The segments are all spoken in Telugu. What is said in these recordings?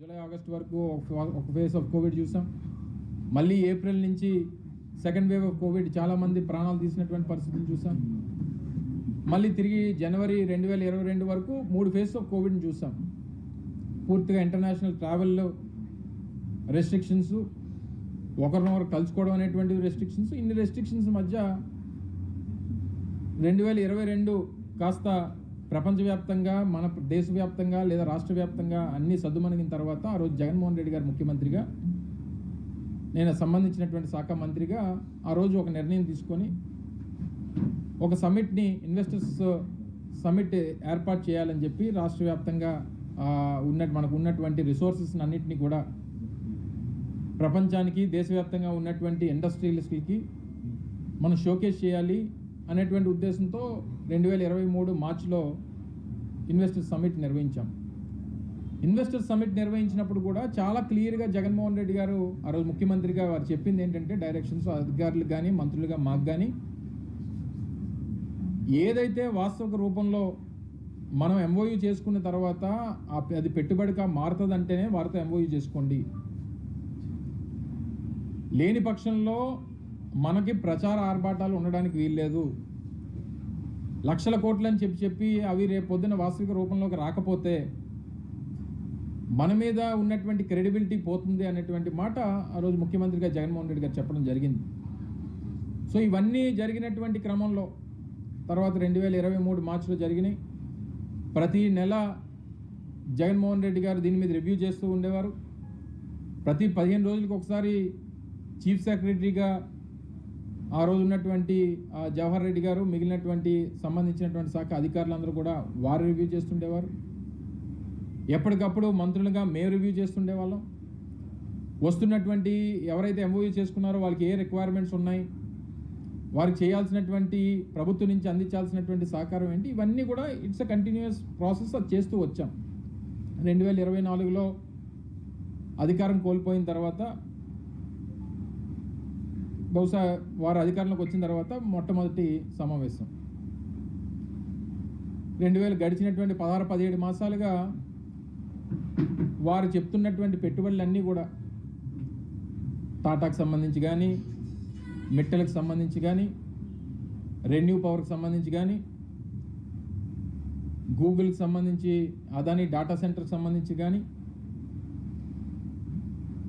జూలై ఆగస్ట్ వరకు ఒక- ఒక ఫేస్ ఆఫ్ కోవిడ్ చూసాం. మళ్ళీ ఏప్రిల్ నుంచి సెకండ్ వేవ్ ఆఫ్ కోవిడ్ చాలామంది ప్రాణాలు తీసినటువంటి పరిస్థితులు చూసాం. మళ్ళీ తిరిగి జనవరి రెండు వేల ఇరవై రెండు వరకు మూడు ఫేస్ ఆఫ్ కోవిడ్ని చూసాం. పూర్తిగా ఇంటర్నేషనల్ ట్రావెల్లో రెస్ట్రిక్షన్స్ ఒకరినొకరు కలుసుకోవడం అనేటువంటి రెస్ట్రిక్షన్స్ ఇన్ని రెస్ట్రిక్షన్స్ మధ్య రెండు వేల ఇరవై రెండు కాస్త ప్రపంచవ్యాప్తంగా మన దేశవ్యాప్తంగా లేదా రాష్ట్ర వ్యాప్తంగా అన్ని సద్దుమణిగిన తర్వాత ఆ రోజు జగన్మోహన్ రెడ్డి గారు ముఖ్యమంత్రిగా నేను సంబంధించినటువంటి శాఖ మంత్రిగా ఆ రోజు ఒక నిర్ణయం తీసుకొని ఒక సమిట్ని ఇన్వెస్టర్స్ సమిట్ ఏర్పాటు చేయాలని చెప్పి రాష్ట్ర వ్యాప్తంగా ఉన్న మనకు ఉన్నటువంటి రిసోర్సెస్ అన్నింటినీ కూడా ప్రపంచానికి దేశవ్యాప్తంగా ఉన్నటువంటి ఇండస్ట్రియలిస్టులకి మనం షోకేస్ చేయాలి. అనేటువంటి ఉద్దేశంతో రెండు వేల ఇరవై మూడు మార్చిలో ఇన్వెస్టర్ సమిట్ నిర్వహించాం. ఇన్వెస్టర్ సమిట్ నిర్వహించినప్పుడు కూడా చాలా క్లియర్గా జగన్మోహన్ రెడ్డి గారు ఆ రోజు ముఖ్యమంత్రిగా వారు చెప్పింది ఏంటంటే డైరెక్షన్స్ అధికారులకు కానీ మంత్రులుగా మాకు కానీ ఏదైతే వాస్తవిక రూపంలో మనం ఎంఓయూ చేసుకున్న తర్వాత అది పెట్టుబడిగా మారుతుందంటేనే వారితో ఎంఓయూ చేసుకోండి. లేని పక్షంలో మనకి ప్రచార ఆర్భాటాలు ఉండడానికి వీల్లేదు. లక్షల కోట్లు అని చెప్పి చెప్పి అవి రేపు పొద్దున వాస్తవిక రూపంలోకి రాకపోతే మన మీద ఉన్నటువంటి క్రెడిబిలిటీ పోతుంది అనేటువంటి మాట ఆ రోజు ముఖ్యమంత్రిగా జగన్మోహన్ రెడ్డి గారు చెప్పడం జరిగింది. సో ఇవన్నీ జరిగినటువంటి క్రమంలో తర్వాత రెండు వేల ఇరవై మూడు మార్చిలో జరిగినాయి. ప్రతి నెల జగన్మోహన్ రెడ్డి గారు దీని మీద రివ్యూ చేస్తూ ఉండేవారు. ప్రతి పదిహేను రోజులకు ఒకసారి చీఫ్ సెక్రటరీగా ఆ రోజు ఉన్నటువంటి జవహర్ రెడ్డి గారు మిగిలినటువంటి సంబంధించినటువంటి శాఖ అధికారులందరూ కూడా వారు రివ్యూ చేస్తుండేవారు. ఎప్పటికప్పుడు మంత్రులుగా మేము రివ్యూ చేస్తుండేవాళ్ళం. వస్తున్నటువంటి ఎవరైతే ఎంఓయూ చేసుకున్నారో వాళ్ళకి ఏ రిక్వైర్మెంట్స్ ఉన్నాయి? వారికి చేయాల్సినటువంటి ప్రభుత్వం నుంచి అందించాల్సినటువంటి సహకారం ఏంటి? ఇవన్నీ కూడా ఇట్స్ అ కంటిన్యూస్ ప్రాసెస్ అది చేస్తూ వచ్చాం. రెండు వేల ఇరవై నాలుగులో అధికారం కోల్పోయిన తర్వాత బహుశా వారు అధికారంలోకి వచ్చిన తర్వాత మొట్టమొదటి సమావేశం. రెండు వేలు గడిచినటువంటి పదహారు పదిహేడు మాసాలుగా వారు చెప్తున్నటువంటి పెట్టుబడులన్నీ కూడా టాటాకు సంబంధించి కానీ మిట్టలకు సంబంధించి కానీ రెన్యూ పవర్కి సంబంధించి కానీ గూగుల్కి సంబంధించి అదాని డాటా సెంటర్కి సంబంధించి కానీ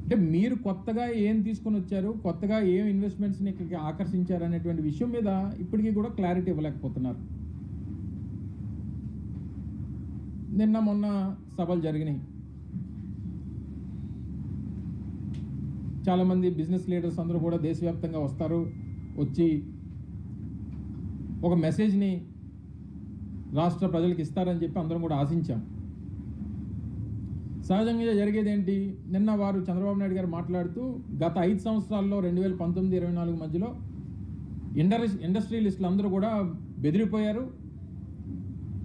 అంటే మీరు కొత్తగా ఏం తీసుకొని వచ్చారు కొత్తగా ఏం ఇన్వెస్ట్మెంట్స్ని ఇక్కడికి ఆకర్షించారు అనేటువంటి విషయం మీద ఇప్పటికీ కూడా క్లారిటీ ఇవ్వలేకపోతున్నారు. నిన్న మొన్న సభలు జరిగినాయి. చాలామంది బిజినెస్ లీడర్స్ అందరూ కూడా దేశవ్యాప్తంగా వస్తారు వచ్చి ఒక మెసేజ్ని రాష్ట్ర ప్రజలకు ఇస్తారని చెప్పి అందరం కూడా ఆశించాం. సహజంగా జరిగేది ఏంటి నిన్న వారు చంద్రబాబు నాయుడు గారు మాట్లాడుతూ గత ఐదు సంవత్సరాల్లో రెండు వేల పంతొమ్మిది ఇరవై నాలుగు మధ్యలో ఇండస్ట్రీ ఇండస్ట్రియలిస్టులు అందరూ కూడా బెదిరిపోయారు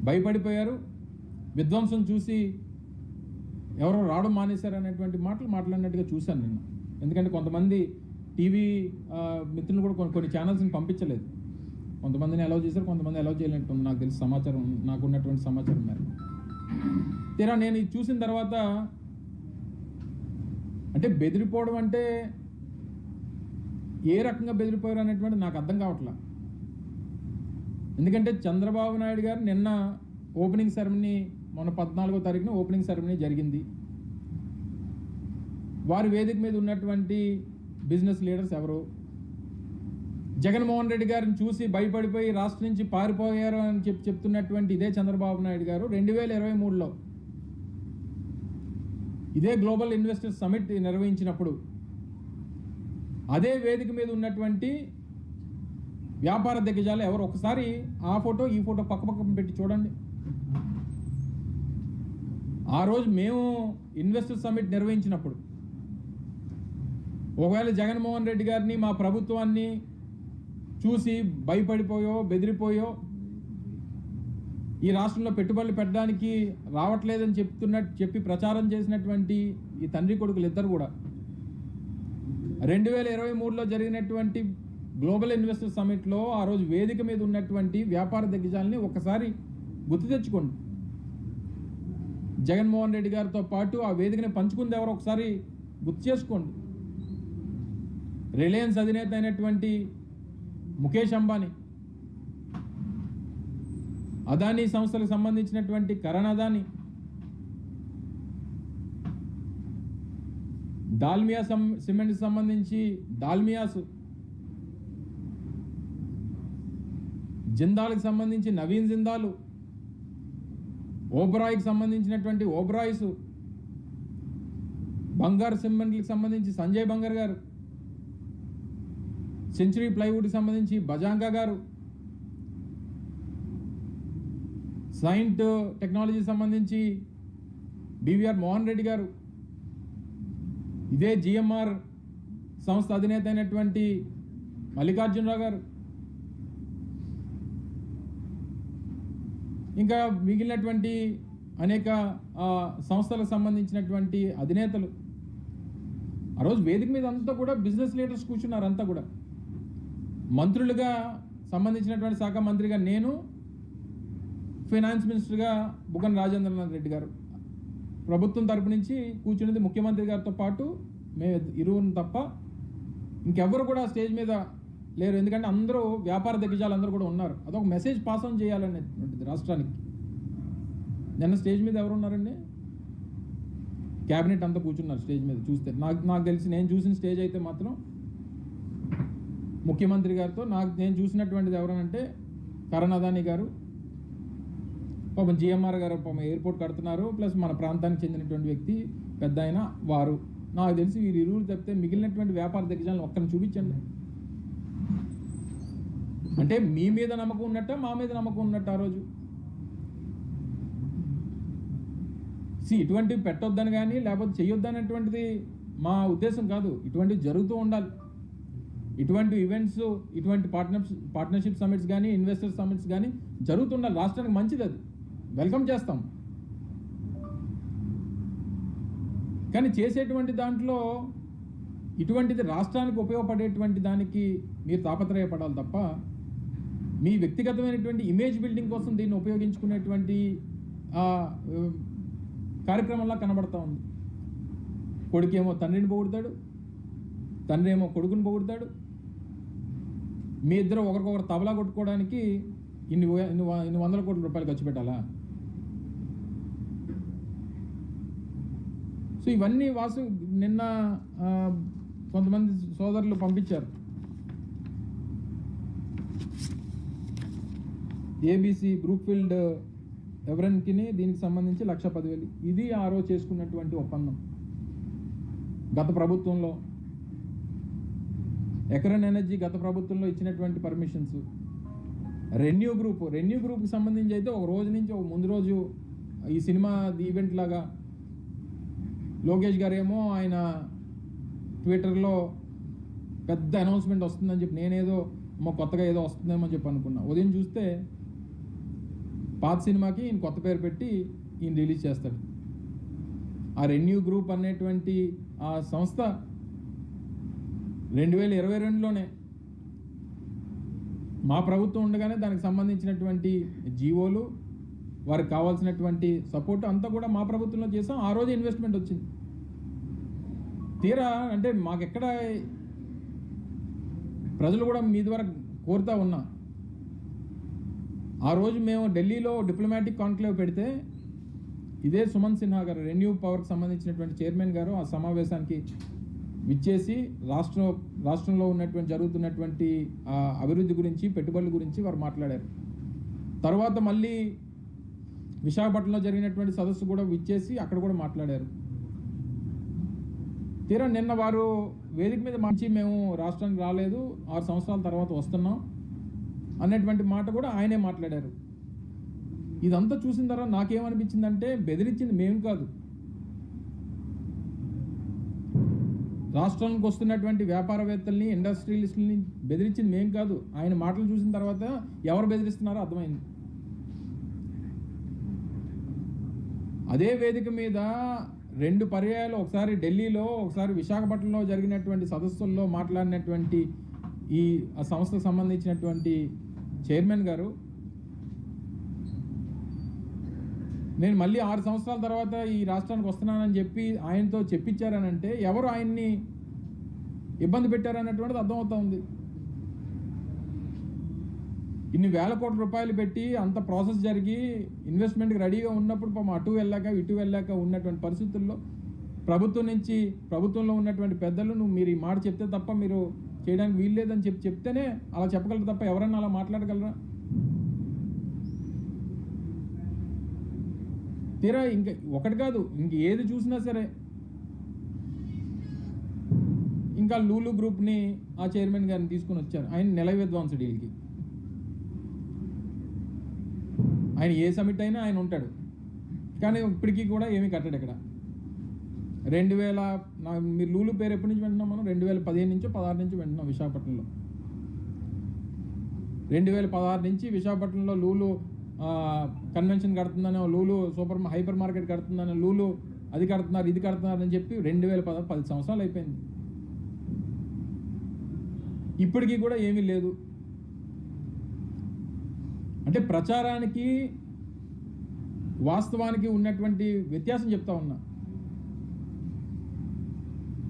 భయపడిపోయారు. విధ్వంసం చూసి ఎవరో రావడం మానేశారు అనేటువంటి మాటలు మాట్లాడినట్టుగా చూశాను నిన్న. ఎందుకంటే కొంతమంది టీవీ మిత్రులు కూడా కొన్ని కొన్ని ఛానల్స్ని పంపించలేదు. కొంతమందిని అలౌ చేశారు కొంతమంది అలౌ చేయలేనట్టుంది. నాకు తెలిసి సమాచారం నాకు ఉన్నటువంటి సమాచారం మేరకు. తీరా నేను ఇది చూసిన తర్వాత అంటే బెదిరిపోవడం అంటే ఏ రకంగా బెదిరిపోయారు అనేటువంటి నాకు అర్థం కావట్లా. ఎందుకంటే చంద్రబాబు నాయుడు గారు నిన్న ఓపెనింగ్ సెరమనీ మొన్న పద్నాలుగో తారీఖున ఓపెనింగ్ సెరమనీ జరిగింది. వారి వేదిక మీద ఉన్నటువంటి బిజినెస్ లీడర్స్ ఎవరు? జగన్మోహన్ రెడ్డి గారిని చూసి భయపడిపోయి రాష్ట్రం నుంచి పారిపోయారు అని చెప్పి చెప్తున్నటువంటి ఇదే చంద్రబాబు నాయుడు గారు రెండు వేల ఇరవై మూడులో. ఇదే గ్లోబల్ ఇన్వెస్టర్స్ సమిట్ నిర్వహించినప్పుడు అదే వేదిక మీద ఉన్నటువంటి వ్యాపార దిగ్గజాలు ఎవరు? ఒకసారి ఆ ఫోటో ఈ ఫోటో పక్క పెట్టి చూడండి. ఆ రోజు మేము ఇన్వెస్టర్ సమిట్ నిర్వహించినప్పుడు ఒకవేళ జగన్మోహన్ రెడ్డి గారిని మా ప్రభుత్వాన్ని చూసి భయపడిపోయో బెదిరిపోయో ఈ రాష్ట్రంలో పెట్టుబడులు పెట్టడానికి రావట్లేదని చెప్తున్నట్టు చెప్పి ప్రచారం చేసినటువంటి ఈ తండ్రి కొడుకులు ఇద్దరు కూడా. రెండు వేల ఇరవై మూడులో జరిగినటువంటి గ్లోబల్ ఇన్వెస్టర్ సమిట్లో ఆ రోజు వేదిక మీద ఉన్నటువంటి వ్యాపార దిగ్గజాలని ఒకసారి గుర్తు తెచ్చుకోండి. జగన్మోహన్ రెడ్డి గారితో పాటు ఆ వేదికని పంచుకుంది ఎవరో ఒకసారి గుర్తు చేసుకోండి. రిలయన్స్ అధినేత అయినటువంటి ముఖేష్ అంబానీ. అదానీ సంస్థలకు సంబంధించినటువంటి కరణ్ అదానీ. దాల్మియా సం సిమెంట్కి సంబంధించి దాల్మియాస్. జిందాల్కి సంబంధించి నవీన్ జిందాలు. ఓబ్రాయ్కి సంబంధించినటువంటి ఓబ్రాయిస్. బంగారు సిమెంట్కి సంబంధించి సంజయ్ బంగార్ గారు. సెంచరీ ప్లైవుడ్ సంబంధించి బజాంగా గారు సైంట్ టెక్నాలజీ సంబంధించి బీవీఆర్ మోహన్ రెడ్డి గారు ఇదే జిఎంఆర్ సంస్థ అధినేత అయినటువంటి మల్లికార్జునరావు గారు. ఇంకా మిగిలినటువంటి అనేక సంస్థలకు సంబంధించినటువంటి అధినేతలు. ఆ రోజు వేదిక మీద అంతా కూడా బిజినెస్ లీడర్స్ కూర్చున్నారు అంతా కూడా. మంత్రులుగా సంబంధించినటువంటి శాఖ మంత్రిగా నేను ఫైనాన్స్ మినిస్టర్గా బుగ్గన రాజేంద్రనాథ్ రెడ్డి గారు. ప్రభుత్వం తరపు నుంచి కూర్చున్నది ముఖ్యమంత్రి గారితో పాటు మేము ఇరువురు తప్ప ఇంకెవ్వరు కూడా స్టేజ్ మీద లేరు. ఎందుకంటే అందరూ వ్యాపార దిగ్గజాలు అందరూ కూడా ఉన్నారు. అదొక మెసేజ్ పాస్ ఆన్ చేయాలనేటువంటిది రాష్ట్రానికి. నిన్న స్టేజ్ మీద ఎవరు ఉన్నారండి? క్యాబినెట్ అంతా కూర్చున్నారు స్టేజ్ మీద చూస్తే. నాకు నాకు తెలిసి నేను చూసిన స్టేజ్ అయితే మాత్రం ముఖ్యమంత్రి గారితో నాకు నేను చూసినటువంటిది ఎవరనంటే కరణాదాని గారు. పాపం జిఎంఆర్ గారు పాపం ఎయిర్పోర్ట్ కడుతున్నారు. ప్లస్ మన ప్రాంతానికి చెందినటువంటి వ్యక్తి పెద్ద ఆయన వారు. నాకు తెలిసి వీరు ఇరువురు తప్పితే మిగిలినటువంటి వ్యాపార దిగ్గజాలను ఒక్కరిని చూపించండి. అంటే మీ మీద నమ్మకం ఉన్నట్ట మా మీద నమ్మకం ఉన్నట్టు ఆ రోజు? సి ఇటువంటివి పెట్టొద్దని కానీ లేకపోతే చెయ్యొద్దనేటువంటిది మా ఉద్దేశం కాదు. ఇటువంటివి జరుగుతూ ఉండాలి. ఇటువంటి ఈవెంట్స్ ఇటువంటి పార్ట్నర్షిప్ పార్ట్నర్షిప్ సమిట్స్ కానీ ఇన్వెస్టర్ సమిట్స్ కానీ జరుగుతున్న రాష్ట్రానికి మంచిది అది. వెల్కమ్ చేస్తాం. కానీ చేసేటువంటి దాంట్లో ఇటువంటిది రాష్ట్రానికి ఉపయోగపడేటువంటి దానికి మీరు తాపత్రయపడాలి తప్ప మీ వ్యక్తిగతమైనటువంటి ఇమేజ్ బిల్డింగ్ కోసం దీన్ని ఉపయోగించుకునేటువంటి కార్యక్రమంలా కనబడతా ఉంది. కొడుకేమో తండ్రిని పోగొడతాడు తండ్రి ఏమో కొడుకుని పొగుడతాడు. మీ ఇద్దరు ఒకరికొకరు తబలా కొట్టుకోవడానికి ఇన్ని ఇన్ని వందల కోట్ల రూపాయలు ఖర్చు పెట్టాలా? సో ఇవన్నీ వాసు నిన్న కొంతమంది సోదరులు పంపించారు. ఏబీసీ బ్రూక్ఫీల్డ్ ఎవరెన్కి దీనికి సంబంధించి లక్ష పదివేలు. ఇది ఆ రోజు చేసుకున్నటువంటి ఒప్పందం. గత ప్రభుత్వంలో ఎకరన్ ఎనర్జీ గత ప్రభుత్వంలో ఇచ్చినటువంటి పర్మిషన్స్. రెన్యూ గ్రూప్ రెన్యూ గ్రూప్కి సంబంధించి అయితే ఒక రోజు నుంచి ఒక ముందు రోజు ఈ సినిమా ఈవెంట్ లాగా లోకేష్ గారేమో ఆయన ట్విట్టర్లో పెద్ద అనౌన్స్మెంట్ వస్తుందని చెప్పి నేనేదో మా కొత్తగా ఏదో వస్తుందేమో అని చెప్పి అనుకున్నా. ఉదయం చూస్తే పాత సినిమాకి ఈయన కొత్త పేరు పెట్టి ఈయన రిలీజ్ చేస్తాడు. ఆ రెన్యూ గ్రూప్ అనేటువంటి ఆ సంస్థ రెండు వేల ఇరవై రెండులోనే మా ప్రభుత్వం ఉండగానే దానికి సంబంధించినటువంటి జీవోలు వారికి కావాల్సినటువంటి సపోర్ట్ అంతా కూడా మా ప్రభుత్వంలో చేసాం. ఆ రోజు ఇన్వెస్ట్మెంట్ వచ్చింది. తీరా అంటే మాకెక్కడ ప్రజలు కూడా మీ ద్వారా కోరుతా ఉన్నా ఆ రోజు మేము ఢిల్లీలో డిప్లొమాటిక్ కాన్క్లేవ్ పెడితే ఇదే సుమన్ సిన్హా గారు రెన్యూ పవర్కి సంబంధించినటువంటి చైర్మన్ గారు ఆ సమావేశానికి విచ్చేసి రాష్ట్ర రాష్ట్రంలో ఉన్నటువంటి జరుగుతున్నటువంటి అభివృద్ధి గురించి పెట్టుబడుల గురించి వారు మాట్లాడారు. తర్వాత మళ్ళీ విశాఖపట్నంలో జరిగినటువంటి సదస్సు కూడా విచ్చేసి అక్కడ కూడా మాట్లాడారు. తీరా నిన్న వారు వేదిక మీద మంచి మేము రాష్ట్రానికి రాలేదు ఆరు సంవత్సరాల తర్వాత వస్తున్నాం అన్నటువంటి మాట కూడా ఆయనే మాట్లాడారు. ఇదంతా చూసిన తర్వాత నాకేమనిపించిందంటే బెదిరించింది మేము కాదు. రాష్ట్రానికి వస్తున్నటువంటి వ్యాపారవేత్తల్ని ఇండస్ట్రియలిస్టుల్ని బెదిరించింది మేం కాదు. ఆయన మాటలు చూసిన తర్వాత ఎవరు బెదిరిస్తున్నారో అర్థమైంది. అదే వేదిక మీద రెండు పర్యాయాలు ఒకసారి ఢిల్లీలో ఒకసారి విశాఖపట్నంలో జరిగినటువంటి సదస్సుల్లో మాట్లాడినటువంటి ఈ సంస్థకు సంబంధించినటువంటి చైర్మన్ గారు నేను మళ్ళీ ఆరు సంవత్సరాల తర్వాత ఈ రాష్ట్రానికి వస్తున్నానని చెప్పి ఆయనతో చెప్పించారనంటే ఎవరు ఆయన్ని ఇబ్బంది పెట్టారన్నటువంటిది అర్థమవుతా ఉంది. ఇన్ని వేల కోట్ల రూపాయలు పెట్టి అంత ప్రాసెస్ జరిగి ఇన్వెస్ట్మెంట్కి రెడీగా ఉన్నప్పుడు పాపం అటు వెళ్ళాక ఇటు వెళ్ళాక ఉన్నటువంటి పరిస్థితుల్లో ప్రభుత్వం నుంచి ప్రభుత్వంలో ఉన్నటువంటి పెద్దలు నువ్వు మీరు ఈ మాట చెప్తే తప్ప మీరు చేయడానికి వీల్లేదని చెప్పి చెప్తేనే అలా చెప్పగలరు తప్ప ఎవరన్నా అలా మాట్లాడగలరా? తీరా ఇంకా ఒకటి కాదు ఇంక ఏది చూసినా సరే. ఇంకా లూలు గ్రూప్ని ఆ చైర్మన్ గారిని తీసుకొని వచ్చారు. ఆయన నెల విద్వాంసుడు డీల్కి. ఆయన ఏ సమిట్ అయినా ఆయన ఉంటాడు. కానీ ఇప్పటికీ కూడా ఏమీ కట్టడు ఇక్కడ. రెండు వేల మీరు లూలు పేరు ఎప్పటి నుంచి వింటున్నాం మనం? రెండు వేల పదిహేను నుంచో పదహారు నుంచి వింటున్నాం విశాఖపట్నంలో. రెండు వేల పదహారు నుంచి విశాఖపట్నంలో లూలు కన్వెన్షన్ కడుతుందని లూలు సూపర్ హైపర్ మార్కెట్ కడుతుందని లూలు అది కడుతున్నారు ఇది కడుతున్నారు అని చెప్పి రెండు వేల పద పది సంవత్సరాలు అయిపోయింది. ఇప్పటికీ కూడా ఏమీ లేదు. అంటే ప్రచారానికి వాస్తవానికి ఉన్నటువంటి వ్యత్యాసం చెప్తా ఉన్నా.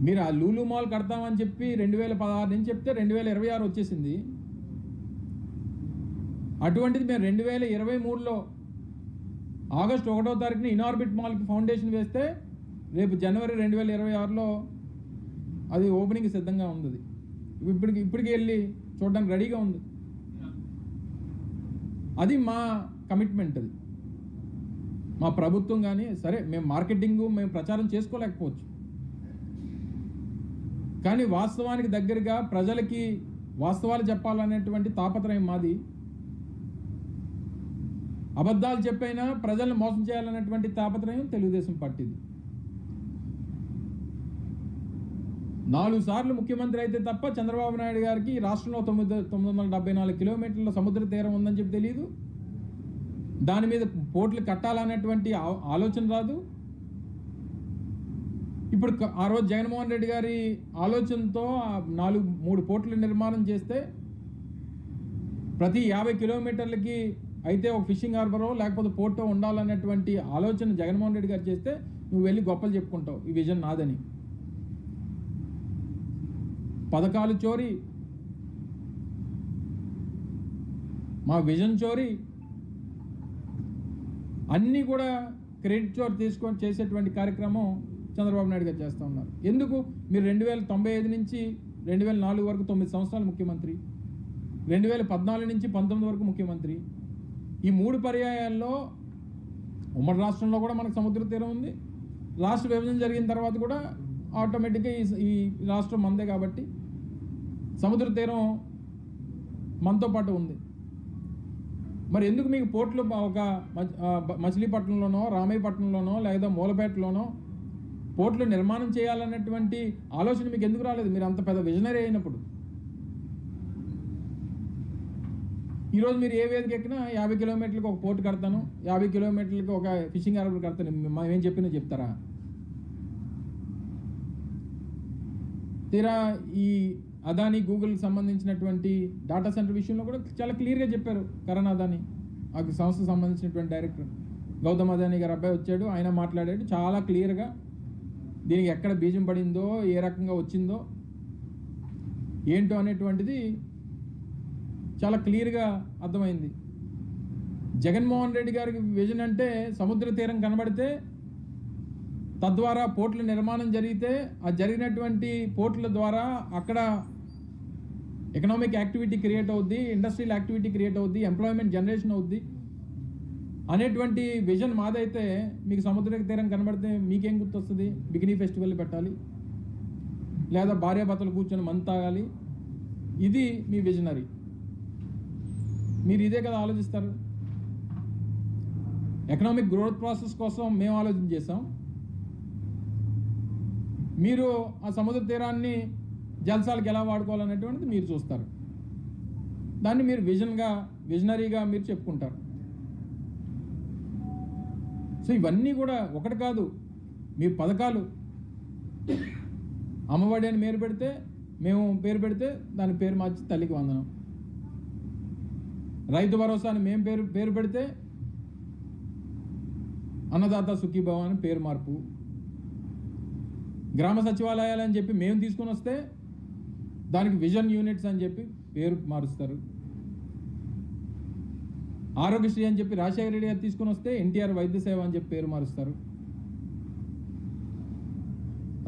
మీరు ఆ లూలు మాల్ కడతామని చెప్పి రెండు వేల పదహారు నుంచి చెప్తే రెండు వేల ఇరవై ఆరు వచ్చేసింది. అటువంటిది మేము రెండు వేల ఇరవై మూడులో ఆగస్టు ఒకటో తారీఖున ఇనార్బిట్ మాల్కి ఫౌండేషన్ వేస్తే రేపు జనవరి రెండు వేల ఇరవై ఆరులో అది ఓపెనింగ్ సిద్ధంగా ఉంది. ఇప్పటికి ఇప్పటికి వెళ్ళి చూడడానికి రెడీగా ఉంది. అది మా కమిట్మెంట్ అది. మా ప్రభుత్వం కానీ సరే మేము మార్కెటింగ్ మేము ప్రచారం చేసుకోలేకపోవచ్చు. కానీ వాస్తవానికి దగ్గరగా ప్రజలకి వాస్తవాలు చెప్పాలనేటువంటి తాపత్రయం మాది. అబద్ధాలు చెప్పైనా ప్రజలను మోసం చేయాలన్నటువంటి తాపత్రయం తెలుగుదేశం పార్టీది నాలుగు సార్లు ముఖ్యమంత్రి అయితే తప్ప చంద్రబాబు నాయుడు గారికి ఈ రాష్ట్రంలో తొమ్మిది తొమ్మిది వందల డెబ్బై నాలుగు కిలోమీటర్ల సముద్ర తీరం ఉందని చెప్పి తెలియదు దాని మీద పోట్లు కట్టాలనేటువంటి ఆ- ఆలోచన రాదు. ఇప్పుడు క- ఆ రోజు జగన్మోహన్ రెడ్డి గారి ఆలోచనతో నాలుగు మూడు పోర్టుల నిర్మాణం చేస్తే ప్రతి యాభై కిలోమీటర్లకి అయితే ఒక ఫిషింగ్ హార్బరో లేకపోతే పోర్టో ఉండాలన్నటువంటి ఆలోచన జగన్మోహన్ రెడ్డి గారు చేస్తే నువ్వు వెళ్ళి గొప్పలు చెప్పుకుంటావు. ఈ విజన్ నాదని. పథకాలు చోరీ. మా విజన్ చోరీ. అన్నీ కూడా క్రెడిట్ చోర్ తీసుకొని చేసేటువంటి కార్యక్రమం చంద్రబాబు నాయుడు గారు చేస్తూ ఉన్నారు. ఎందుకు? మీరు రెండు వేల తొంభై ఐదు నుంచి రెండు వేల నాలుగు వరకు తొమ్మిది సంవత్సరాలు ముఖ్యమంత్రి. రెండు వేల పద్నాలుగు నుంచి పంతొమ్మిది వరకు ముఖ్యమంత్రి. ఈ మూడు పర్యాయాల్లో ఉమ్మడి రాష్ట్రంలో కూడా మనకు సముద్ర తీరం ఉంది. రాష్ట్ర విభజన జరిగిన తర్వాత కూడా ఆటోమేటిక్గా ఈ ఈ రాష్ట్రం మందే కాబట్టి సముద్ర తీరం మనతో పాటు ఉంది. మరి ఎందుకు మీకు పోర్ట్లు ఒక మచిలీపట్నంలోనో రామయ్యపట్నంలోనో లేదా మూలపేటలోనో పోర్ట్లు నిర్మాణం చేయాలన్నటువంటి ఆలోచన మీకు ఎందుకు రాలేదు? మీరు అంత పెద్ద విజనరీ అయినప్పుడు. ఈరోజు మీరు ఏ వేదిక ఎక్కినా యాభై కిలోమీటర్లకు ఒక పోర్టు కడతాను యాభై కిలోమీటర్లకు ఒక ఫిషింగ్ హార్బర్ కడతాను. మేమేం ఏం చెప్పినా చెప్తారా? తీరా ఈ అదాని గూగుల్కి సంబంధించినటువంటి డాటా సెంటర్ విషయంలో కూడా చాలా క్లియర్గా చెప్పారు కరణ్ అదాని ఆ సంస్థకు సంబంధించినటువంటి డైరెక్టర్. గౌతమ్ అదాని గారు అబ్బాయి వచ్చాడు ఆయన మాట్లాడాడు చాలా క్లియర్గా. దీనికి ఎక్కడ బీజం పడిందో ఏ రకంగా వచ్చిందో ఏంటో అనేటువంటిది చాలా క్లియర్గా అర్థమైంది. జగన్మోహన్ రెడ్డి గారికి విజన్ అంటే సముద్ర తీరం కనబడితే తద్వారా పోర్టుల నిర్మాణం జరిగితే ఆ జరిగినటువంటి పోర్టుల ద్వారా అక్కడ ఎకనామిక్ యాక్టివిటీ క్రియేట్ అవుద్ది ఇండస్ట్రియల్ యాక్టివిటీ క్రియేట్ అవుద్ది ఎంప్లాయ్మెంట్ జనరేషన్ అవుద్ది అనేటువంటి విజన్ మాదైతే మీకు సముద్ర తీరం కనబడితే మీకేం గుర్తొస్తుంది? బిగినీ ఫెస్టివల్ పెట్టాలి లేదా భార్యాభర్తలు కూర్చొని మంత్ తాగాలి. ఇది మీ విజనరీ. మీరు ఇదే కదా ఆలోచిస్తారు? ఎకనామిక్ గ్రోత్ ప్రాసెస్ కోసం మేము ఆలోచన చేసాం మీరు ఆ సముద్ర తీరాన్ని జల్సాలకు ఎలా వాడుకోవాలనేటువంటిది మీరు చూస్తారు. దాన్ని మీరు విజన్గా విజనరీగా మీరు చెప్పుకుంటారు. సో ఇవన్నీ కూడా ఒకటి కాదు మీ పథకాలు. అమ్మఒడి అని పేరు పెడితే మేము పేరు పెడితే దాని పేరు మార్చి తల్లికి వందనం. రైతు భరోసా అని మేము పేరు పేరు పెడితే అన్నదాత సుఖీభవ అని పేరు మార్పు. గ్రామ సచివాలయాలు అని చెప్పి మేము తీసుకొని వస్తే దానికి విజన్ యూనిట్స్ అని చెప్పి పేరు మారుస్తారు. ఆరోగ్యశ్రీ అని చెప్పి రాజశేఖర రెడ్డి గారు తీసుకొని వస్తే ఎన్టీఆర్ వైద్య సేవ అని చెప్పి పేరు మారుస్తారు.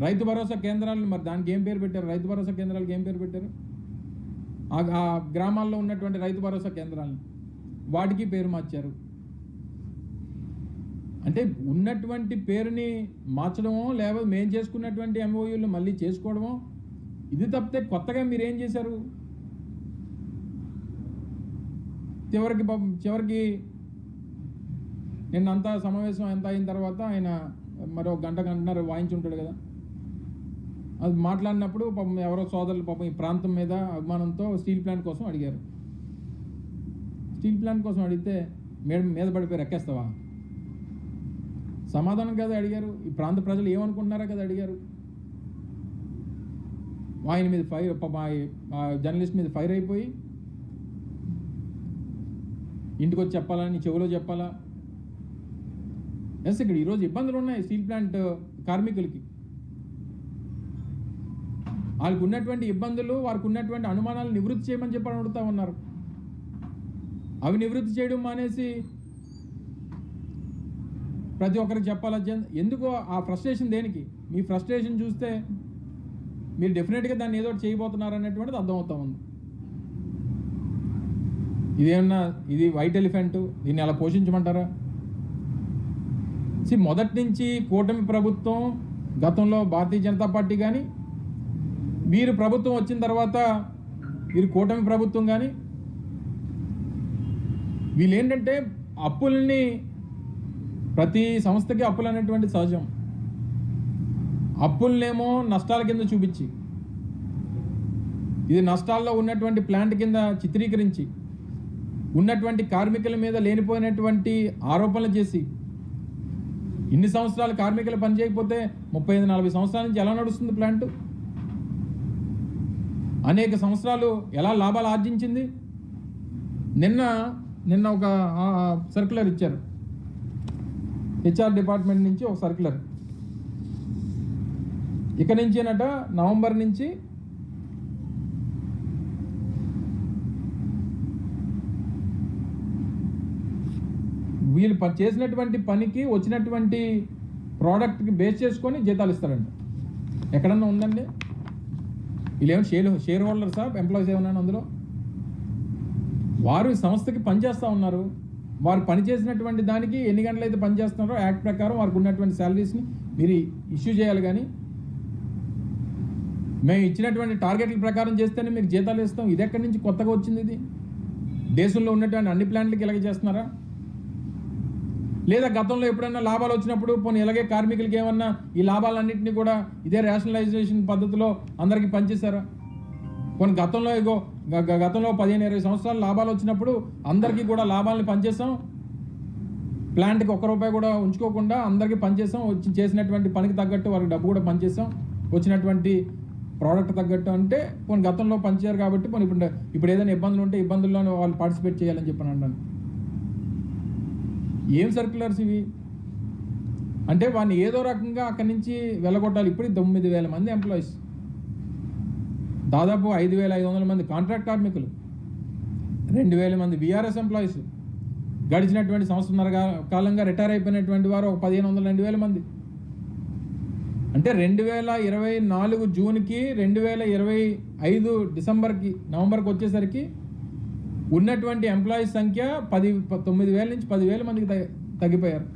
రైతు భరోసా కేంద్రాలు మరి దానికి ఏం పేరు పెట్టారు? రైతు భరోసా కేంద్రాలకు ఏం పేరు పెట్టారు? ఆ- గ్రామాల్లో ఉన్నటువంటి రైతు భరోసా కేంద్రాలను వాటికి పేరు మార్చారు. అంటే ఉన్నటువంటి పేరుని మార్చడమో లేకపోతే మేము చేసుకున్నటువంటి ఎంఓయూలు మళ్ళీ చేసుకోవడమో ఇది తప్పితే కొత్తగా మీరు ఏం చేశారు? చివరికి చివరికి నిన్నంతా సమావేశం ఎంత అయిన తర్వాత ఆయన మరో గంట గంటన్నర వాయించుంటాడు కదా. అది మాట్లాడినప్పుడు పాపం ఎవరో సోదరులు పాపం ఈ ప్రాంతం మీద అభిమానంతో స్టీల్ ప్లాంట్ కోసం అడిగారు. స్టీల్ ప్లాంట్ కోసం అడిగితే మేడం మీద పడిపోయి రెక్కేస్తావా? సమాధానం కదా అడిగారు. ఈ ప్రాంత ప్రజలు ఏమనుకుంటున్నారా కదా అడిగారు. ఆయన మీద ఫైర్ జర్నలిస్ట్ మీద ఫైర్ అయిపోయి ఇంటికి వచ్చి చెప్పాలా? నీ చెవిలో చెప్పాలా? ఎస్ ఇక్కడ ఈరోజు ఇబ్బందులు ఉన్నాయి స్టీల్ ప్లాంట్ కార్మికులకి. వాళ్ళకు ఉన్నటువంటి ఇబ్బందులు వారికి ఉన్నటువంటి అనుమానాలు నివృత్తి చేయమని చెప్పి అడుగుతూ ఉన్నారు. అవి నివృత్తి చేయడం మానేసి ప్రతి ఒక్కరికి చెప్పాలా? ఎందుకో ఆ ఫ్రస్ట్రేషన్ దేనికి? మీ ఫ్రస్ట్రేషన్ చూస్తే మీరు డెఫినెట్గా దాన్ని ఏదో చేయబోతున్నారు అనేటువంటిది అర్థమవుతా ఉంది. ఇదేమన్నా ఇది వైట్ ఎలిఫెంట్ దీన్ని అలా పోషించమంటారా? సి మొదటి నుంచి కూటమి ప్రభుత్వం గతంలో భారతీయ జనతా పార్టీ కానీ వీరు ప్రభుత్వం వచ్చిన తర్వాత వీరు కూటమి ప్రభుత్వం కానీ వీళ్ళు ఏంటంటే అప్పుల్ని ప్రతి సంస్థకి అప్పులు అనేటువంటి సహజం. అప్పులనేమో నష్టాల కింద చూపించి ఇది నష్టాల్లో ఉన్నటువంటి ప్లాంట్ కింద చిత్రీకరించి ఉన్నటువంటి కార్మికుల మీద లేనిపోయినటువంటి ఆరోపణలు చేసి ఇన్ని సంవత్సరాలు కార్మికులు పనిచేయకపోతే ముప్పై ఐదు నలభై సంవత్సరాల నుంచి ఎలా నడుస్తుంది ప్లాంట్? అనేక సంవత్సరాలు ఎలా లాభాలు ఆర్జించింది? నిన్న నిన్న ఒక సర్క్యులర్ ఇచ్చారు. హెచ్ఆర్ డిపార్ట్మెంట్ నుంచి ఒక సర్క్యులర్. ఇక నుంచేనట నవంబర్ నుంచి వీళ్ళు ప- చేసినటువంటి పనికి వచ్చినటువంటి ప్రోడక్ట్కి బేస్ చేసుకొని జీతాలు ఇస్తారండి ఎక్కడన్నా ఉందండి? వీళ్ళేమో షేర్ షేర్ హోల్డర్సా ఎంప్లాయీస్ ఏమన్నా అందులో? వారు ఈ సంస్థకి పనిచేస్తూ ఉన్నారు. వారు పనిచేసినటువంటి దానికి ఎన్ని గంటలు అయితే పనిచేస్తున్నారో యాక్ట్ ప్రకారం వారికి ఉన్నటువంటి శాలరీస్ని మీరు ఇష్యూ చేయాలి కానీ మేము ఇచ్చినటువంటి టార్గెట్ల ప్రకారం చేస్తేనే మీకు జీతాలు ఇస్తాం. ఇది ఎక్కడి నుంచి కొత్తగా వచ్చింది ఇది? దేశంలో ఉన్నటువంటి అన్ని ప్లాంట్లకి ఇలాగే చేస్తున్నారా? లేదా గతంలో ఎప్పుడైనా లాభాలు వచ్చినప్పుడు పోనీ ఇలాగే కార్మికులకి ఏమన్నా ఈ లాభాలన్నింటినీ కూడా ఇదే రేషనలైజేషన్ పద్ధతిలో అందరికీ పనిచేశారా కొన్ని గతంలో ఇగో గ- గతంలో పదిహేను ఇరవై సంవత్సరాలు లాభాలు వచ్చినప్పుడు అందరికీ కూడా లాభాలని పనిచేస్తాం ప్లాంట్కి ఒక్క రూపాయి కూడా ఉంచుకోకుండా అందరికీ పనిచేస్తాం వచ్చి చేసినటువంటి పనికి తగ్గట్టు వారికి డబ్బు కూడా పనిచేస్తాం వచ్చినటువంటి ప్రోడక్ట్ తగ్గట్టు అంటే కొన్ని గతంలో పనిచేయరు కాబట్టి కొన్ని ఇప్పుడు ఇప్పుడు ఏదైనా ఇబ్బందులు ఉంటే ఇబ్బందుల్లో వాళ్ళు పార్టిసిపేట్ చేయాలని చెప్పాను అంటాను ఏం సర్క్యులర్స్ ఇవి? అంటే వాడిని ఏదో రకంగా అక్కడి నుంచి వెళ్ళగొట్టాలి. ఇప్పుడు తొమ్మిది వేల మంది ఎంప్లాయీస్ దాదాపు ఐదు వేల ఐదు వందల మంది కాంట్రాక్ట్ కార్మికులు. రెండు వేల మంది బీఆర్ఎస్ ఎంప్లాయీస్ గడిచినటువంటి సంవత్సరంన్నర కాలంగా రిటైర్ అయిపోయినటువంటి వారు ఒక పదిహేను వందల రెండు వేల మంది. అంటే రెండు వేల ఇరవై నాలుగు జూన్కి రెండు వేల ఇరవై ఐదు డిసెంబర్కి నవంబర్కి వచ్చేసరికి ఉన్నటువంటి ఎంప్లాయీస్ సంఖ్య పది ప- తొమ్మిది వేల నుంచి పదివేల మందికి తగ్గి- తగ్గిపోయారు.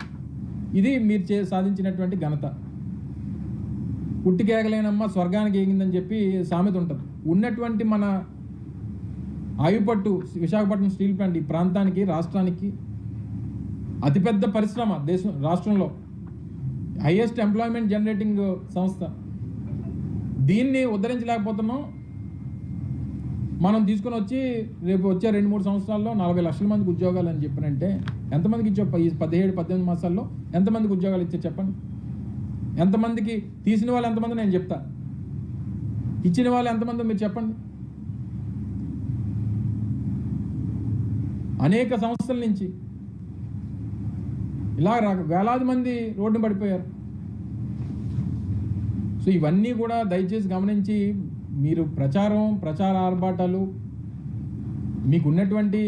ఇది మీరు చే సాధించినటువంటి ఘనత. పుట్టికేగలేనమ్మ స్వర్గానికి ఏగిందని చెప్పి సామెత ఉంటుంది. ఉన్నటువంటి మన ఆయుపట్టు విశాఖపట్నం స్టీల్ ప్లాంట్ ఈ ప్రాంతానికి రాష్ట్రానికి అతిపెద్ద పరిశ్రమ దేశం రాష్ట్రంలో. హైయెస్ట్ ఎంప్లాయ్మెంట్ జనరేటింగ్ సంస్థ. దీన్ని ఉద్ధరించలేకపోతున్నాం. మనం తీసుకొని వచ్చి రేపు వచ్చే రెండు మూడు సంవత్సరాల్లో నలభై లక్షల మందికి ఉద్యోగాలు అని చెప్పినంటే ఎంతమందికి ఇచ్చే ఈ పదిహేడు పద్దెనిమిది మాసాల్లో ఎంతమందికి ఉద్యోగాలు ఇచ్చే చెప్పండి? ఎంతమందికి తీసిన వాళ్ళు ఎంతమంది నేను చెప్తా. ఇచ్చిన వాళ్ళు ఎంతమంది మీరు చెప్పండి? అనేక సంస్థల నుంచి ఇలా ర- వేలాది మంది రోడ్డు పడిపోయారు. సో ఇవన్నీ కూడా దయచేసి గమనించి మీరు ప్రచారం ప్రచార ఆర్భాటాలు మీకు ఉన్నటువంటి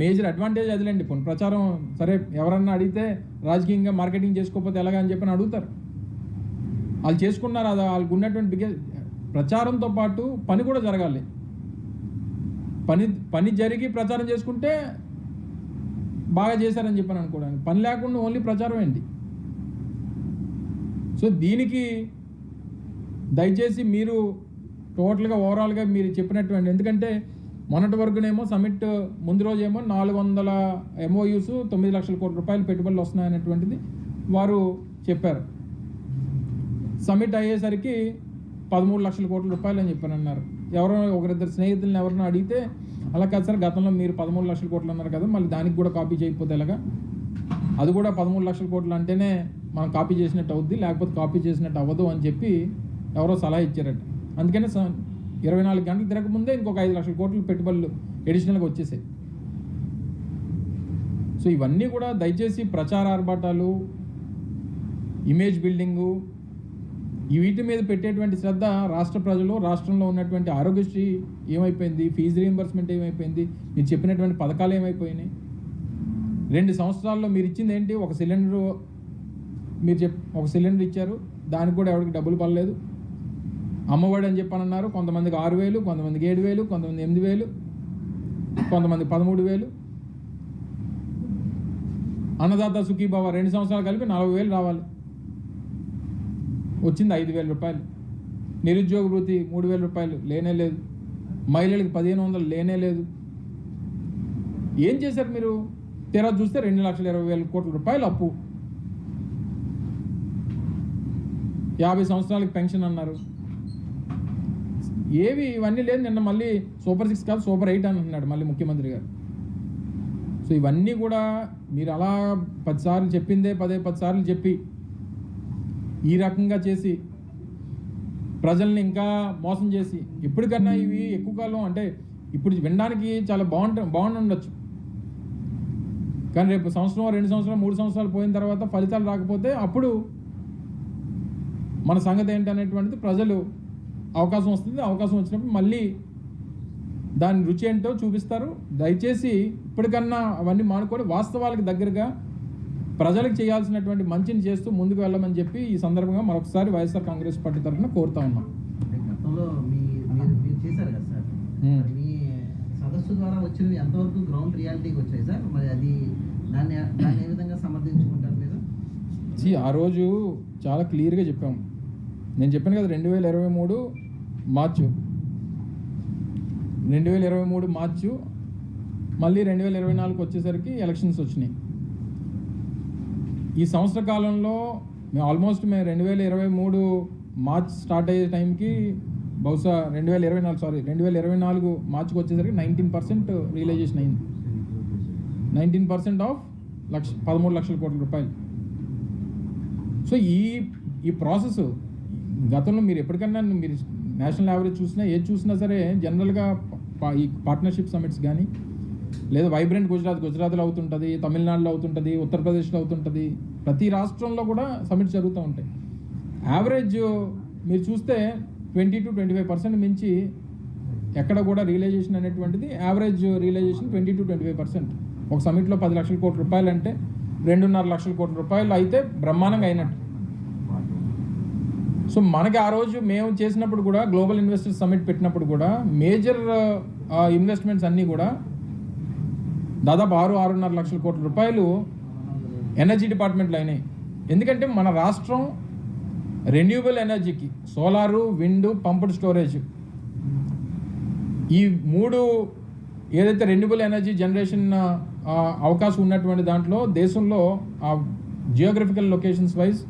మేజర్ అడ్వాంటేజ్ అదిలేండి. పోనీ ప్రచారం సరే ఎవరన్నా అడిగితే రాజకీయంగా మార్కెటింగ్ చేసుకోకపోతే ఎలాగా అని చెప్పని అడుగుతారు. వాళ్ళు చేసుకున్నారు అది వాళ్ళకు ఉన్నటువంటి ప్రచారంతో పాటు పని కూడా జరగాలి. పని పని జరిగి ప్రచారం చేసుకుంటే బాగా చేశారని చెప్పాను అనుకోవడానికి. పని లేకుండా ఓన్లీ ప్రచారం ఏంటి? సో దీనికి దయచేసి మీరు టోటల్గా ఓవరాల్గా మీరు చెప్పినటువంటి ఎందుకంటే మొన్నటి వరకునేమో సమిట్ ముందు రోజు ఏమో నాలుగు వందల ఎంఓయూస్ తొమ్మిది లక్షల కోట్ల రూపాయలు పెట్టుబడులు వస్తున్నాయనేటువంటిది వారు చెప్పారు. సమిట్ అయ్యేసరికి పదమూడు లక్షల కోట్ల రూపాయలు అని చెప్పని అన్నారు ఎవరో ఒకరిద్దరు స్నేహితులను ఎవరినో అడిగితే అలా కాదు సార్ గతంలో మీరు పదమూడు లక్షల కోట్లు అన్నారు కదా మళ్ళీ దానికి కూడా కాపీ చేయకపోతే ఎలాగా? అది కూడా పదమూడు లక్షల కోట్లు అంటేనే మనం కాపీ చేసినట్టు అవుద్ది లేకపోతే కాపీ చేసినట్టు అవ్వదు అని చెప్పి ఎవరో సలహా ఇచ్చారట. అందుకనే స- ఇరవై నాలుగు గంటలు తిరగకముందే ఇంకొక ఐదు లక్షల కోట్లు పెట్టుబడులు ఎడిషనల్గా వచ్చేసాయి. సో ఇవన్నీ కూడా దయచేసి ప్రచార ఆర్భాటాలు ఇమేజ్ బిల్డింగు వీటి మీద పెట్టేటువంటి శ్రద్ధ రాష్ట్ర ప్రజలు రాష్ట్రంలో ఉన్నటువంటి ఆరోగ్యశ్రీ ఏమైపోయింది ఫీజు రీఎంబర్స్మెంట్ ఏమైపోయింది మీరు చెప్పినటువంటి పథకాలు ఏమైపోయినాయి? రెండు సంవత్సరాల్లో మీరు ఇచ్చింది ఏంటి? ఒక సిలిండరు మీరు చెప్ ఒక సిలిండర్ ఇచ్చారు దానికి కూడా ఎవరికి డబ్బులు పడలేదు. అమ్మఒడి అని చెప్పని అన్నారు కొంతమందికి ఆరు వేలు కొంతమందికి ఏడు వేలు కొంతమంది ఎనిమిది వేలు కొంతమంది పదమూడు వేలు. అన్నదాత సుఖీభావ రెండు సంవత్సరాలు కలిపి నలభై వేలు రావాలి. వచ్చింది ఐదు వేల రూపాయలు. నిరుద్యోగ వృత్తి మూడు వేల రూపాయలు లేనే లేదు. మహిళలకు పదిహేను వందలు లేనే లేదు. ఏం చేశారు మీరు? తీరా చూస్తే రెండు లక్షల ఇరవై వేల కోట్ల రూపాయలు అప్పు. యాభై సంవత్సరాలకు పెన్షన్ అన్నారు. ఏవి ఇవన్నీ లేదు. నిన్న మళ్ళీ సూపర్ సిక్స్ కాదు సూపర్ ఎయిట్ అని అంటున్నాడు మళ్ళీ ముఖ్యమంత్రి గారు. సో ఇవన్నీ కూడా మీరు అలా పదిసార్లు చెప్పిందే పదే పదిసార్లు చెప్పి ఈ రకంగా చేసి ప్రజల్ని ఇంకా మోసం చేసి ఎప్పటికన్నా ఇవి ఎక్కువ కాలం అంటే ఇప్పుడు వినడానికి చాలా బాగుంట బాగుండొచ్చు కానీ రేపు సంవత్సరం రెండు సంవత్సరాలు మూడు సంవత్సరాలు పోయిన తర్వాత ఫలితాలు రాకపోతే అప్పుడు మన సంగతి ఏంటి అనేటువంటిది ప్రజలు అవకాశం వస్తుంది. అవకాశం వచ్చినప్పుడు మళ్ళీ దాని రుచి ఏంటో చూపిస్తారు. దయచేసి ఇప్పటికన్నా అవన్నీ మానుకొని వాస్తవాలకు దగ్గరగా ప్రజలకు చేయాల్సినటువంటి మంచిని చేస్తూ ముందుకు వెళ్ళమని చెప్పి ఈ సందర్భంగా మరొకసారి వైఎస్ఆర్ కాంగ్రెస్ పార్టీ తరఫున కోరుతా ఉన్నాం. సదస్సు ద్వారా వచ్చినవి ఎంతవరకు గ్రౌండ్ రియాలిటీకి వచ్చాయి సార్? మరి అది దాన్ని దాన్ని ఏ విధంగా సమర్థించుకుంటారు మీరు? ఆ రోజు చాలా క్లియర్గా చెప్పాము నేను చెప్పాను కదా రెండు వేల ఇరవై మూడు మార్చు. రెండు వేల ఇరవై మూడు మార్చు. మళ్ళీ రెండు వేల ఇరవై నాలుగు వచ్చేసరికి ఎలక్షన్స్ వచ్చినాయి. ఈ సంవత్సర కాలంలో మేము ఆల్మోస్ట్ మేము రెండు వేల ఇరవై మూడు మార్చ్ స్టార్ట్ అయ్యే టైంకి బహుశా రెండు వేల ఇరవై నాలుగు సారీ రెండు వేల ఇరవై నాలుగు మార్చికి వచ్చేసరికి నైన్టీన్ పర్సెంట్ రియలైజేషన్ అయింది. నైన్టీన్ పర్సెంట్ ఆఫ్ లక్ష పదమూడు లక్షల కోట్ల రూపాయలు. సో ఈ ఈ ప్రాసెస్ గతంలో మీరు ఎప్పటికన్నా మీరు నేషనల్ యావరేజ్ చూసినా ఏది చూసినా సరే జనరల్గా ఈ పార్ట్నర్షిప్ సమిట్స్ కానీ లేదా వైబ్రెంట్ గుజరాత్ గుజరాత్లో అవుతుంటుంది తమిళనాడులో అవుతుంటుంది ఉత్తరప్రదేశ్లో అవుతుంటుంది ప్రతి రాష్ట్రంలో కూడా సమిట్స్ జరుగుతూ ఉంటాయి. యావరేజ్ మీరు చూస్తే twenty to twenty five percent మించి ఎక్కడ కూడా రియలైజేషన్ అనేటువంటిది average realization twenty to twenty five percent. ఒక సమిట్లో పది లక్షల కోట్ల రూపాయలు అంటే రెండున్నర లక్షల కోట్ల రూపాయలు అయితే బ్రహ్మాండంగా అయినట్టు. సో మనకి ఆ రోజు మేము చేసినప్పుడు కూడా గ్లోబల్ ఇన్వెస్టర్స్ సమ్మిట్ పెట్టినప్పుడు కూడా మేజర్ ఇన్వెస్ట్మెంట్స్ అన్నీ కూడా దాదాపు ఆరు ఆరున్నర లక్షల కోట్ల రూపాయలు ఎనర్జీ డిపార్ట్మెంట్లో అయినాయి. ఎందుకంటే మన రాష్ట్రం రెన్యూబుల్ ఎనర్జీకి సోలారు విండ్ పంప్డ్ స్టోరేజ్ ఈ మూడు ఏదైతే రెన్యూబుల్ ఎనర్జీ జనరేషన్ అవకాశం ఉన్నటువంటి దాంట్లో దేశంలో ఆ జియోగ్రఫికల్ లొకేషన్స్ వైజ్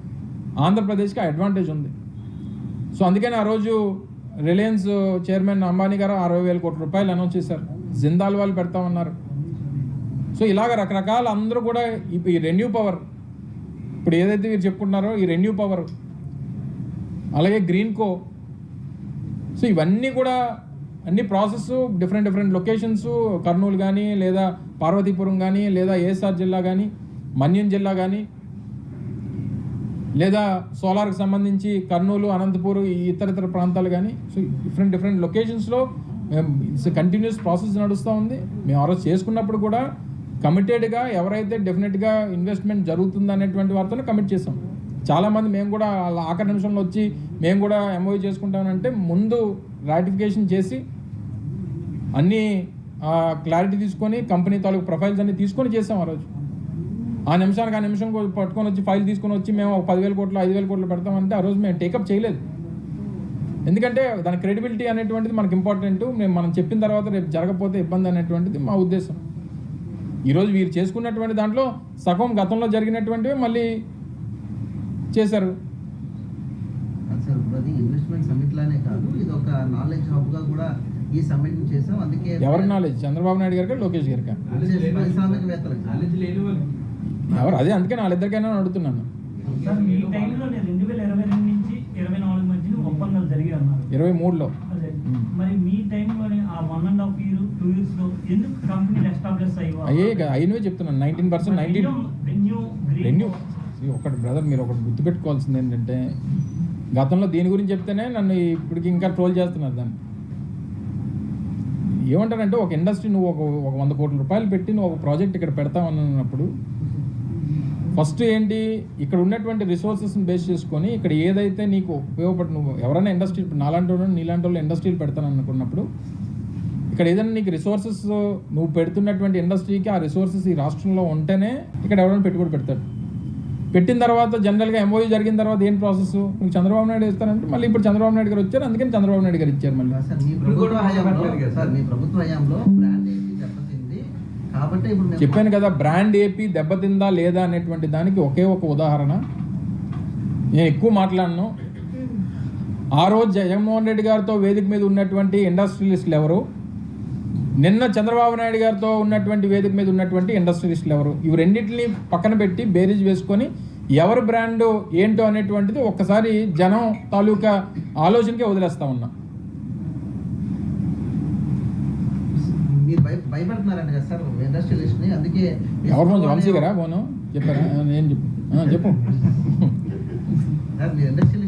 ఆంధ్రప్రదేశ్కి అడ్వాంటేజ్ ఉంది. సో అందుకని ఆ రోజు రిలయన్స్ చైర్మన్ అంబానీ గారు అరవై వేల కోట్ల రూపాయలు అనౌన్స్ చేశారు. జిందాల్ వాళ్ళు పెడతామన్నారు సో ఇలాగ రకరకాల అందరూ కూడా ఈ- ఈ రెన్యూ పవర్ ఇప్పుడు ఏదైతే మీరు చెప్పుకుంటున్నారో ఈ రెన్యూ పవర్ అలాగే గ్రీన్ కో సో ఇవన్నీ కూడా అన్ని process different different locations Kurnool కానీ లేదా పార్వతీపురం కానీ లేదా ఏఎస్ఆర్ జిల్లా కానీ మన్యం జిల్లా కానీ లేదా సోలార్కి సంబంధించి కర్నూలు అనంతపూర్ ఈ ఇతర ఇతర ప్రాంతాలు కానీ సో డిఫరెంట్ డిఫరెంట్ లొకేషన్స్లో ఇట్స్ కంటిన్యూస్ ప్రాసెస్ నడుస్తూ ఉంది. మేము ఆ రోజు చేసుకున్నప్పుడు కూడా కమిటెడ్గా ఎవరైతే డెఫినెట్గా ఇన్వెస్ట్మెంట్ జరుగుతుంది అనేటువంటి వార్తను కమిట్ చేసాం చాలామంది మేము కూడా వాళ్ళ ఆఖరి నిమిషంలో వచ్చి మేము కూడా ఎంఓ చేసుకుంటామంటే ముందు రాటిఫికేషన్ చేసి అన్నీ క్లారిటీ తీసుకొని కంపెనీ తాలూకు ప్రొఫైల్స్ అన్ని తీసుకొని చేసాం ఆ రోజు. ఆ నిమిషానికి ఆ నిమిషం పట్టుకొని వచ్చి ఫైల్ తీసుకొని వచ్చి మేము ఒక పదివేల కోట్లు ఐదు వేల కోట్లు పెడతామంటే ఆ రోజు మేము టేకప్ చేయలేదు. ఎందుకంటే దాని క్రెడిబిలిటీ అనేటువంటిది మనకి ఇంపార్టెంట్. మేము మనం చెప్పిన తర్వాత రేపు జరగకపోతే ఇబ్బంది అనేటువంటిది మా ఉద్దేశం. ఈరోజు వీరు చేసుకున్నటువంటి దాంట్లో సగం గతంలో జరిగినటువంటివి మళ్ళీ చేశారు. అది సార్ ఇప్పుడు అది ఇన్వెస్ట్మెంట్ సమిట్ లానే కాదు. ఇది ఒక నాలెడ్జ్ హబ్గా కూడా ఈ సమిట్ చేసాం అందుకే ఎవరి నాలెడ్జ్ చంద్రబాబు నాయుడు గారికా లోకేష్ గారికా? పారిశ్రామికవేత్తలకు నాలెడ్జ్ లేని వాళ్ళు ఎవరు? అదే అందుకే నా ఇద్దరికైనా అడుగుతున్నాను. ఇరవై మూడులో. అదే. మ్మ్. మరి మీ టైంలోనే ఆ one and half year two ఇయర్స్లో ఎందుకు కంపెనీలు ఎస్టాబ్లిష్ అయ్యి అయ్యే అయినవే చెప్తున్నాను nineteen percent nineteen ReNew ReNew ఒకటి బ్రదర్ మీరు ఒకటి గుర్తుపెట్టుకోవాల్సింది ఏంటంటే గతంలో దీని గురించి చెప్తేనే నన్ను ఇప్పటికి ఇంకా ట్రోల్ చేస్తున్నారు దాన్ని. ఏమంటారంటే ఒక ఇండస్ట్రీ నువ్వు ఒక ఒక వంద కోట్ల రూపాయలు పెట్టి నువ్వు ఒక ప్రాజెక్ట్ ఇక్కడ పెడతామన్నప్పుడు ఫస్ట్ ఏంటి ఇక్కడ ఉన్నటువంటి రిసోర్సెస్ని బేస్ చేసుకొని ఇక్కడ ఏదైతే నీకు ఉపయోగపడి నువ్వు ఎవరైనా ఇండస్ట్రీ నాలాంటి వాళ్ళు నీలాంటి వాళ్ళు ఇండస్ట్రీలు పెడతాను అనుకున్నప్పుడు ఇక్కడ ఏదైనా నీకు రిసోర్సెస్ నువ్వు పెడుతున్నటువంటి ఇండస్ట్రీకి ఆ రిసోర్సెస్ ఈ రాష్ట్రంలో ఉంటేనే ఇక్కడ ఎవరైనా పెట్టుబడి పెడతాడు పెట్టిన తర్వాత జనరల్గా ఎంఓయూ జరిగిన తర్వాత ఏం ప్రాసెస్ మీకు చంద్రబాబు నాయుడు ఇస్తారంటే మళ్ళీ ఇప్పుడు చంద్రబాబు నాయుడు గారు వచ్చారు అందుకని చంద్రబాబు నాయుడు గారు ఇచ్చారు మళ్ళీ. సార్ మీ ప్రభుత్వ హయాంలో బ్రాండ్ కాబట్టి ఇప్పుడు చెప్పాను కదా బ్రాండ్ ఏపీ దెబ్బతిందా లేదా అనేటువంటి దానికి ఒకే ఒక ఉదాహరణ. నేను ఎక్కువ మాట్లాడను. ఆ రోజు జగన్మోహన్ రెడ్డి గారితో వేదిక మీద ఉన్నటువంటి ఇండస్ట్రియలిస్టులు ఎవరు? నిన్న చంద్రబాబు నాయుడు గారితో ఉన్నటువంటి వేదిక మీద ఉన్నటువంటి ఇండస్ట్రియలిస్టులు ఎవరు? ఇవి రెండింటిని పక్కన పెట్టి బేరీజ్ వేసుకొని ఎవరి బ్రాండ్ ఏంటో అనేటువంటిది ఒక్కసారి జనం తాలూకా ఆలోచనకే వదిలేస్తా ఉన్నా. మీరు భయ భయపడుతున్నారంట కదా సార్ ఇండస్ట్రియలిస్ట్ని అందుకే ఎవరు ఫోన్ వంశీ గారా ఫోను? చెప్పారా? నేను చెప్పు. చెప్పు. సార్ మీరు ఇండస్ట్రియల్